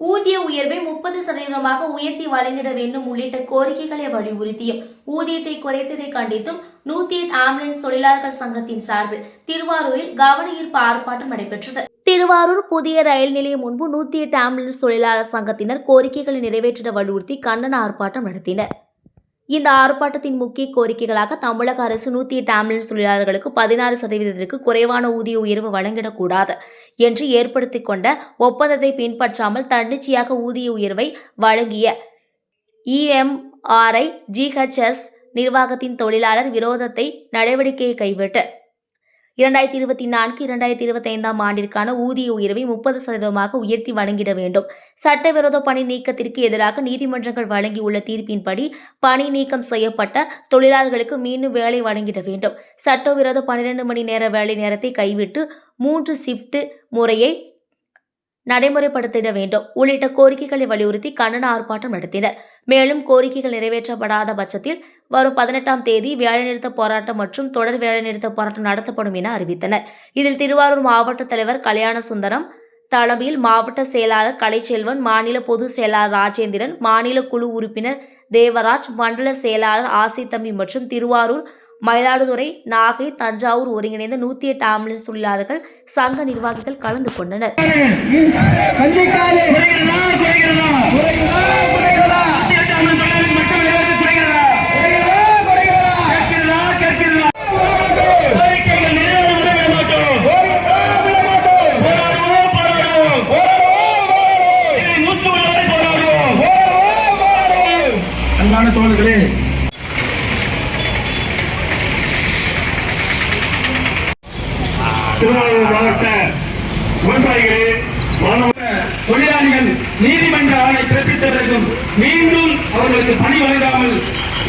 ஊதிய உயர்வை முப்பது சதவீதமாக உயர்த்தி வழங்கிட வேண்டும் உள்ளிட்ட கோரிக்கைகளை வலியுறுத்தியும் ஊதியத்தை குறைத்ததை கண்டித்தும் நூத்தி எட்டு ஆம்புலன்ஸ் தொழிலாளர்கள் சங்கத்தின் சார்பில் திருவாரூரில் கவனஈர்ப்பு ஆர்ப்பாட்டம் நடைபெற்றது. திருவாரூர் புதிய ரயில் நிலையம் முன்பு நூத்தி எட்டு ஆம்புலன்ஸ் தொழிலாளர் சங்கத்தினர் கோரிக்கைகளை நிறைவேற்றிட வலியுறுத்தி கண்டன ஆர்ப்பாட்டம் நடத்தினர். இந்த ஆர்ப்பாட்டத்தின் முக்கிய கோரிக்கைகளாக தமிழக அரசு நூற்றி எட்டு ஆம்புலன்ஸ் தொழிலாளர்களுக்கு பதினாறு சதவீதத்திற்கு குறைவான ஊதிய உயர்வு வழங்கிடக்கூடாது என்று ஏற்படுத்திக் கொண்ட ஒப்பந்தத்தை பின்பற்றாமல் தன்னிச்சையாக ஊதிய உயர்வை வழங்கிய இஎம்ஆர்ஐ ஜிஹெச்எஸ் நிர்வாகத்தின் தொழிலாளர் விரோதத்தை நடவடிக்கையை கைவிட்டு இரண்டாயிரத்தி இருபத்தி நான்கு இரண்டாயிரத்தி இருபத்தி ஐந்தாம் ஆண்டிற்கான ஊதிய உயர்வை முப்பது சதவீதமாக உயர்த்தி வழங்கிட வேண்டும். சட்டவிரோத பணி நீக்கத்திற்கு எதிராக நீதிமன்றங்கள் வழங்கியுள்ள தீர்ப்பின்படி பணி நீக்கம் செய்யப்பட்ட தொழிலாளர்களுக்கு மீண்டும் வேலை வழங்கிட வேண்டும். சட்டவிரோத பன்னிரண்டு மணி நேர வேலை நேரத்தை கைவிட்டு மூன்று ஷிஃப்ட் முறையை நடைமுறைப்படுத்திட வேண்டும். உள்ளிட்ட கோரிக்கைகளை வலியுறுத்தி கண்டன ஆர்ப்பாட்டம் நடத்தினர். மேலும் கோரிக்கைகள் நிறைவேற்றப்படாத பட்சத்தில் வரும் பதினெட்டாம் தேதி வேலைநிறுத்த போராட்டம் மற்றும் தொடர் வேலைநிறுத்த போராட்டம் நடத்தப்படும் என அறிவித்தனர். இதில் திருவாரூர் மாவட்ட தலைவர் கல்யாண சுந்தரம் தலைமையில் மாவட்ட செயலாளர் கலைச்செல்வன் மாநில பொதுச் செயலாளர் ராஜேந்திரன் மாநில குழு உறுப்பினர் தேவராஜ் மண்டல செயலாளர் ஆசித்தம்பி மற்றும் திருவாரூர் மயிலாடுதுறை நாகை தஞ்சாவூர் ஒருங்கிணைந்த நூத்தி எட்டு ஆம்புலன்ஸ் தொழிலாளர்கள் சங்க நிர்வாகிகள் கலந்து கொண்டனர். கஞ்சிக்காலே திருவாரூர் மாவட்ட விவசாயிகளே மாணவ தொழிலாளிகள் நீதிமன்ற ஆணை பிறப்பித்ததற்கும் மீண்டும் அவர்களுக்கு பணி வழங்காமல்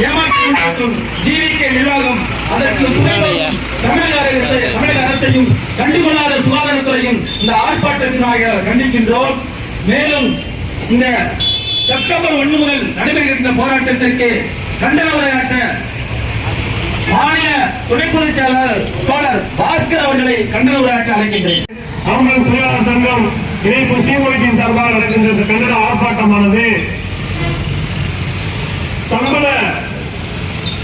ஏமாற்றும் ஜீவிக்க நிர்வாகம் அதற்கு தமிழக அரசு தமிழக அரசையும் கண்டுகொள்ளாத சுகாதாரத்துறையும் இந்த ஆர்ப்பாட்டத்தினாக கண்டிக்கின்றோம். மேலும் இந்த செப்டம்பர் ஒன்று முதல் நடைபெறுகின்ற போராட்டத்திற்கு கண்டன உரையாற்ற மாநில துணை பொதுச் செயலாளர் தோழர் பாஸ்கர் அவர்களை கண்டன உரையாற்ற அழைக்கின்றேன். ஆம்புலன்ஸ் தொழிலாளர் சங்கம் இணைப்பு சீமொழியின் சார்பாக நடக்கின்ற இந்த கண்டன ஆர்ப்பாட்டமானது சம்பள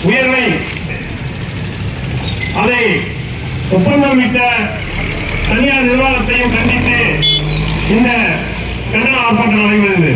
உயர்வை அதை ஒப்பந்தம் விட்ட தனியார் நிர்வாகத்தையும் கண்டித்து இந்த கண்டன ஆர்ப்பாட்டம் நடைபெறுகிறது.